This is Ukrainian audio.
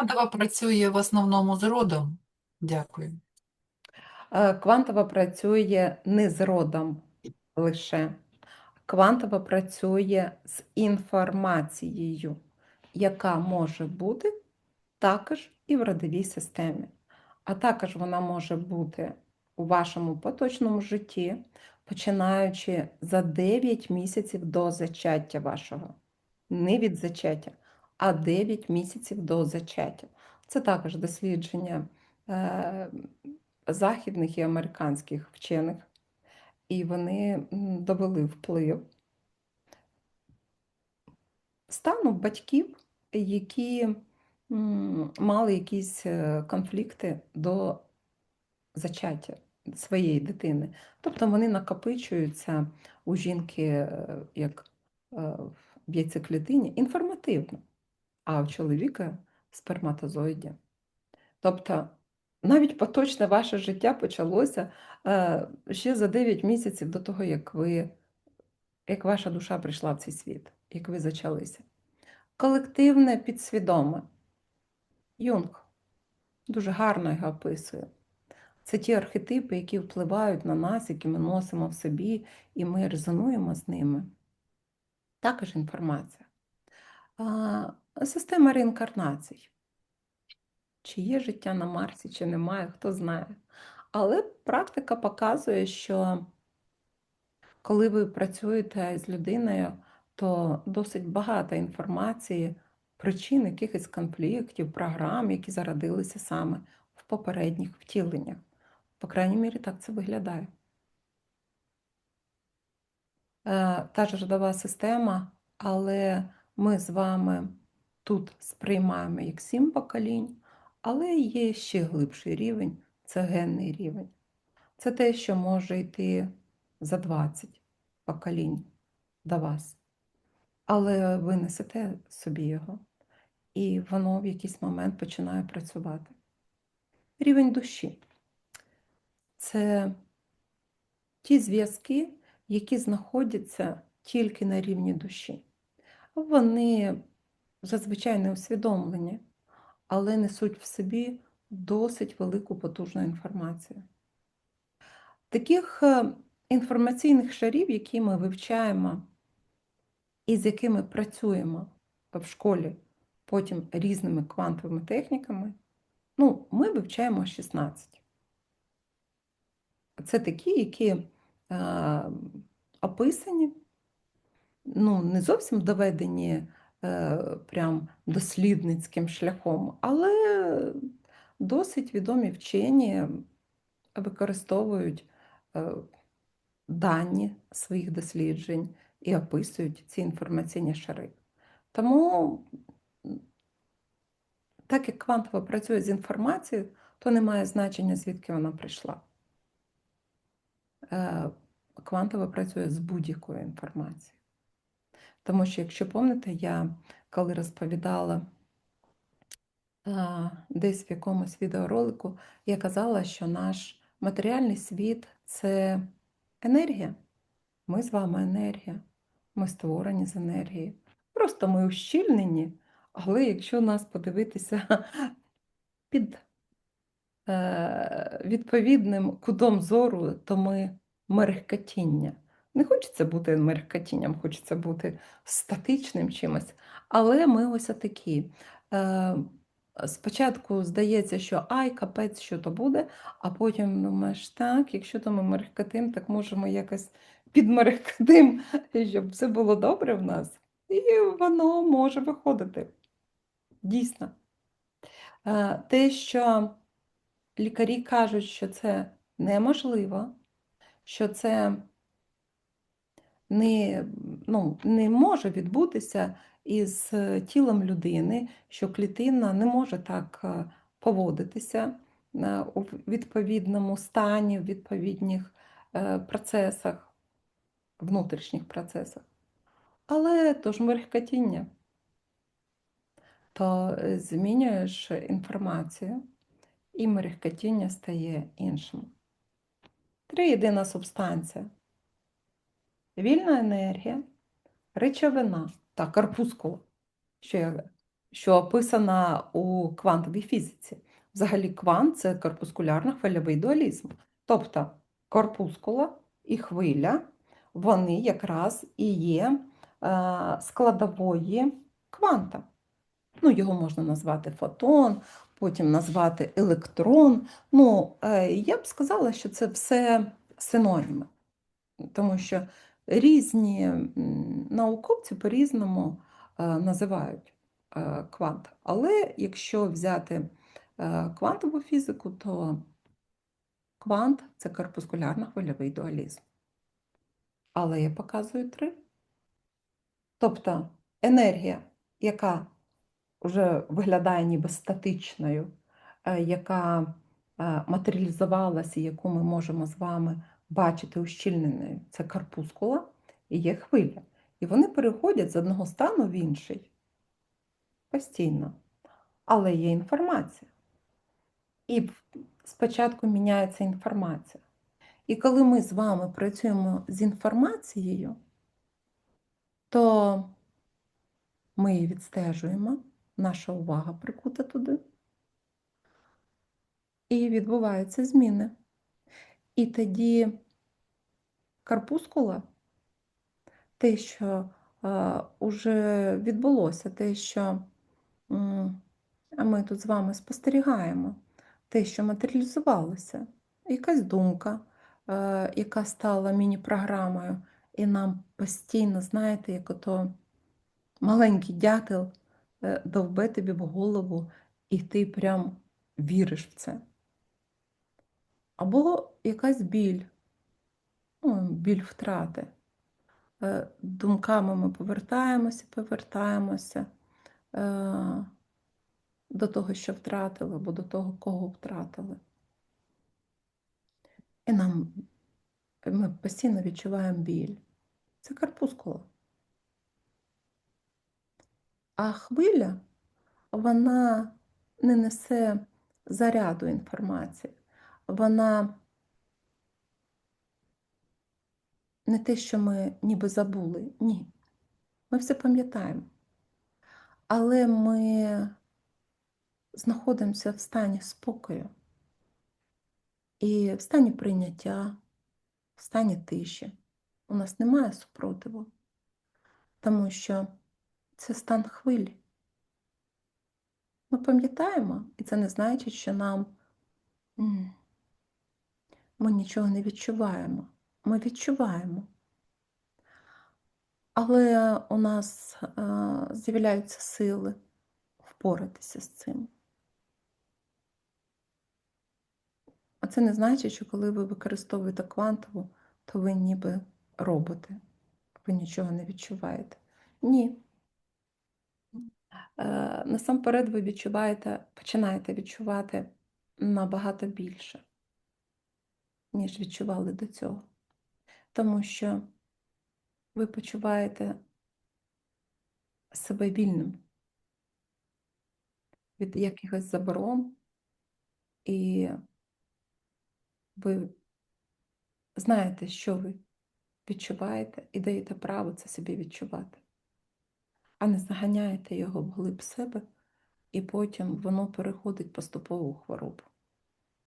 Квантова працює в основному з родом. Дякую. Е, Квантова працює не з родом лише. Квантова працює з інформацією, яка може бути також і в родовій системі. А також вона може бути у вашому поточному житті, починаючи за 9 місяців до зачаття вашого. Не від зачаття, а 9 місяців до зачаття. Це також дослідження е, західних і американських вчених, і вони довели вплив стану батьків, які мали якісь е, конфлікти до зачаття своєї дитини. Тобто вони накопичуються у жінки е, як в яйцеклітині інформативно, а у чоловіка сперматозоїді. Тобто навіть поточне ваше життя почалося е, ще за 9 місяців до того, як ви, як ваша душа прийшла в цей світ, як ви зачалися. Колективне підсвідоме. Юнг дуже гарно його описує. Це ті архетипи, які впливають на нас, які ми носимо в собі, і ми резонуємо з ними. Також інформація. Система реінкарнацій. Чи є життя на Марсі, чи немає, хто знає. Але практика показує, що коли ви працюєте з людиною, то досить багато інформації, причин якихось конфліктів, програм, які зародилися саме в попередніх втіленнях. По крайній мірі, так це виглядає. Е, Та ж родова система, але ми з вами тут сприймаємо як сім поколінь, але є ще глибший рівень це генний рівень. Це те, що може йти за 20 поколінь до вас. Але ви несете собі його, і воно в якийсь момент починає працювати. Рівень душі це ті зв'язки, які знаходяться тільки на рівні душі. Вони зазвичай не усвідомлені, але несуть в собі досить велику потужну інформацію. Таких е, інформаційних шарів, які ми вивчаємо і з якими працюємо в школі, потім різними квантовими техніками, ну, ми вивчаємо 16. Це такі, які е, описані, ну, не зовсім доведені е, прям дослідницьким шляхом, але досить відомі вчені використовують е, дані своїх досліджень і описують ці інформаційні шари. Тому, так як квантово працює з інформацією, то не має значення, звідки вона прийшла. Е, Квантово працює з будь-якою інформацією. Тому що, якщо пам'ятаєте, я коли розповідала а, десь в якомусь відеоролику, я казала, що наш матеріальний світ це енергія. Ми з вами енергія. Ми створені з енергії. Просто ми ущільнені, але якщо нас подивитися під е, відповідним кутом зору, то ми мерехкотіння. Не хочеться бути мерехкотінням, хочеться бути статичним чимось. Але ми ось такі. Е, спочатку здається, що ай, капець, що то буде, а потім думаєш, так, якщо то ми мерехкотим, так можемо якось підмерехкотим, щоб все було добре в нас. І воно може виходити. Дійсно. Е, те, що лікарі кажуть, що це неможливо, що це не, ну, не може відбутися із е, тілом людини, що клітина не може так е, поводитися е, у відповідному стані, в відповідних процесах, внутрішніх процесах. Але то ж мерехкотіння, то змінюєш інформацію, і мерехкотіння стає іншим. Триєдина субстанція. Вільна енергія, речовина та корпускула. Що що описана у квантовій фізиці. Взагалі, квант це корпускулярно-хвильовий дуалізм. Тобто корпускула і хвиля, вони якраз і є е, складової кванта. Ну, його можна назвати фотон, потім назвати електрон. Ну, е, я б сказала, що це все синоніми, тому що різні науковці по-різному е, називають е, квант. Але якщо взяти е, квантову фізику, то квант це корпускулярно-хвильовий дуалізм. Але я показую три. Тобто енергія, яка вже виглядає ніби статичною, яка матеріалізувалася, яку ми можемо з вами бачити ущільненою, це корпускула і є хвиля. І вони переходять з одного стану в інший постійно. Але є інформація. І спочатку міняється інформація. І коли ми з вами працюємо з інформацією, то ми її відстежуємо, наша увага прикута туди, і відбуваються зміни. І тоді корпускула, те, що е, уже відбулося, те, що м, ми тут з вами спостерігаємо, те, що матеріалізувалося, якась думка, е, яка стала міні-програмою, і нам постійно, знаєте, як ото маленький дятел е, довбе тобі в голову, і ти прям віриш в це. Або якась біль, ну, біль втрати. Е, Думками ми повертаємося, повертаємося е, до того, що втратили, або до того, кого втратили. І нам ми постійно відчуваємо біль. Це корпускула. А хвиля, вона не несе заряду інформації. Вона не те, що ми ніби забули. Ні. Ми все пам'ятаємо. Але ми знаходимося в стані спокою і в стані прийняття, в стані тиші. У нас немає супротиву, тому що це стан хвилі. Ми пам'ятаємо, і це не значить, що нам ми нічого не відчуваємо. Ми відчуваємо. Але у нас е, з'являються сили впоратися з цим. А це не значить, що коли ви використовуєте квантову, то ви ніби роботи, ви нічого не відчуваєте. Ні. Е, Насамперед ви відчуваєте, починаєте відчувати набагато більше, ніж відчували до цього. Тому що ви почуваєте себе вільним від якихось заборон, і ви знаєте, що ви відчуваєте, і даєте право це собі відчувати, а не заганяєте його вглиб себе, і потім воно переходить поступово у хворобу.